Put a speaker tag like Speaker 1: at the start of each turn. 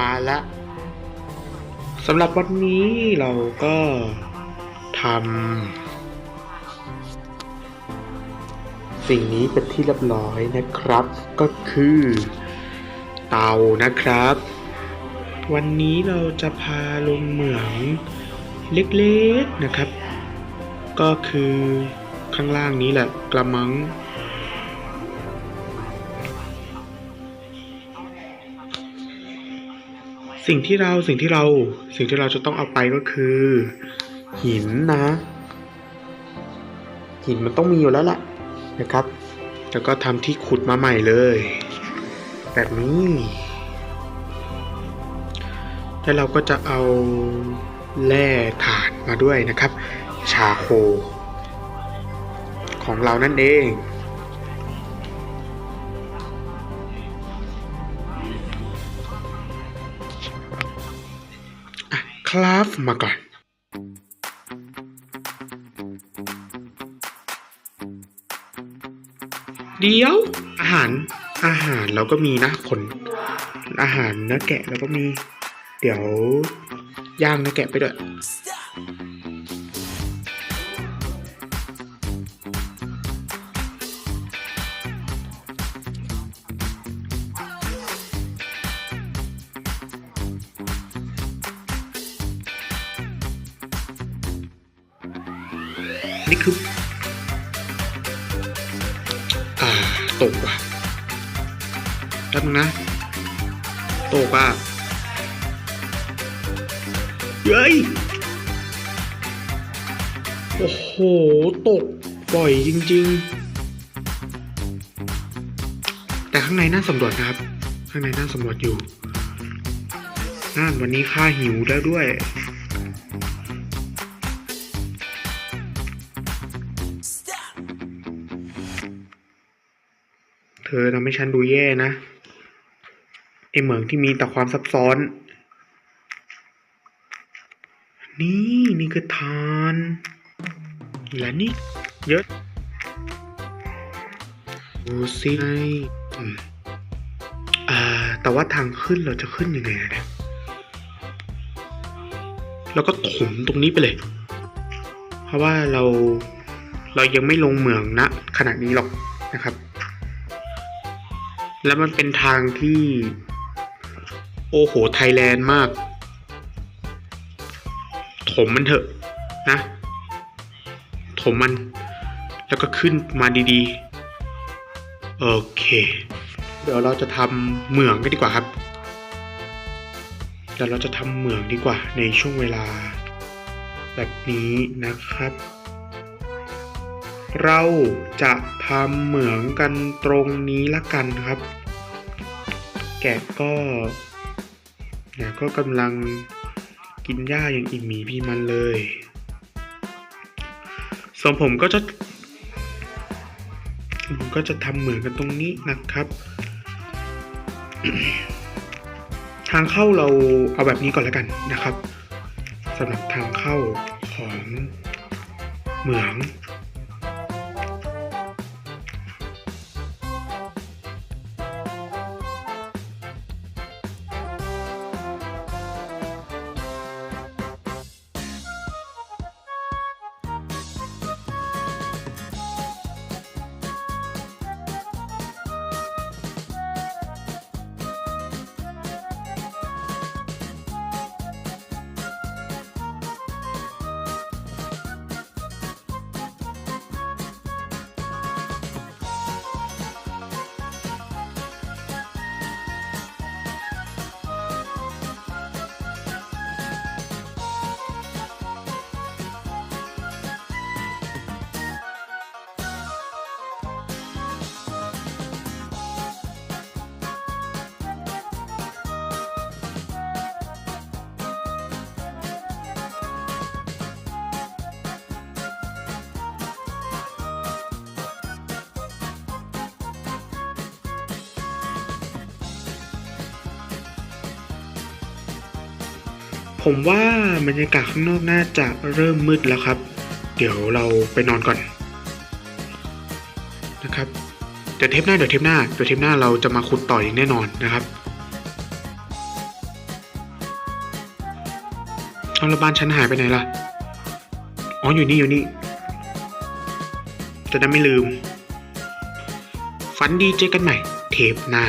Speaker 1: มาแล้วสำหรับวันนี้เราก็ทำสิ่งนี้เป็นที่เรียบร้อยนะครับ ก็คือเตานะครับ วันนี้เราจะพาลงเหมืองเล็กๆนะครับ ก็คือข้างล่างนี้แหละกระมัง สิ่งที่เราสิ่งที่เราสิ่งที่เราจะต้องเอาไปก็คือ หินนะ หินมันต้องมีอยู่แล้วแหละนะครับ แล้วก็ทำที่ขุดมาใหม่เลย แบบนี้ แล้วเราก็จะเอาแร่ถ่านมาด้วยนะครับ ชาโค ของเรานั่นเอง คลาฟมาก่อน เดี๋ยว อาหารอาหารเราก็มีนะผลอาหารเนื้อแกะเราก็มี เดี๋ยวย่างเนื้อแกะไปด้วย นี่คือ อ่า ตกว่ะแป๊บนึงนะ ตกอะเฮ้ย โอ้โห ตกบ่อยจริง ๆ แต่ข้างในน่าสำรวจนะครับ ข้างในน่าสำรวจอยู่นั่นวันนี้ข้าหิวแล้วด้วย เธอทำให้ฉันดูแย่นะ ไอเหมืองที่มีแต่ความซับซ้อน นี่นี่คือทาน และนี่เยอะดูสิไงอืมอ่า แต่ว่าทางขึ้นเราจะขึ้นยังไงอะเนี่ยเราก็ถมตรงนี้ไปเลย เพราะว่าเราเรายังไม่ลงเหมืองนะขนาดนี้หรอกนะครับ แล้วมันเป็นทางที่ โอ้โห ไทยแลนด์มาก ถมมันเถอะนะ ถมมัน แล้วก็ขึ้นมาดีๆ โอเค เดี๋ยวเราจะทำเหมืองกันดีกว่าครับเดี๋ยวเราจะทำเหมืองดีกว่าในช่วงเวลาแบบนี้นะครับ เราจะทำเหมืองกันตรงนี้ละกันครับ แกะก็นี่ยก็กำลังกินหญ้าอย่างอิ่มหมีพี่มันเลยส่วนผมก็จะ ผมก็จะทำเหมือนกันตรงนี้นะครับ ทางเข้าเราเอาแบบนี้ก่อนแล้วกันนะครับสำหรับทางเข้าของเหมือง ผมว่าบรรยากาศข้างนอกน่าจะเริ่มมืดแล้วครับ เดี๋ยวเราไปนอนก่อนนะครับ เดี๋ยวเทปหน้าเดี๋ยวเทปหน้าเดี๋ยวเทปหน้าเราจะมาขุดต่ออย่างแน่นอนนะครับเอาล้วบ้านฉันหายไปไหนล่ะ อ๋ออยู่นี่อยู่นี่ จะได้ไม่ลืม ฝันดีเจอกันใหม่ เทปหน้า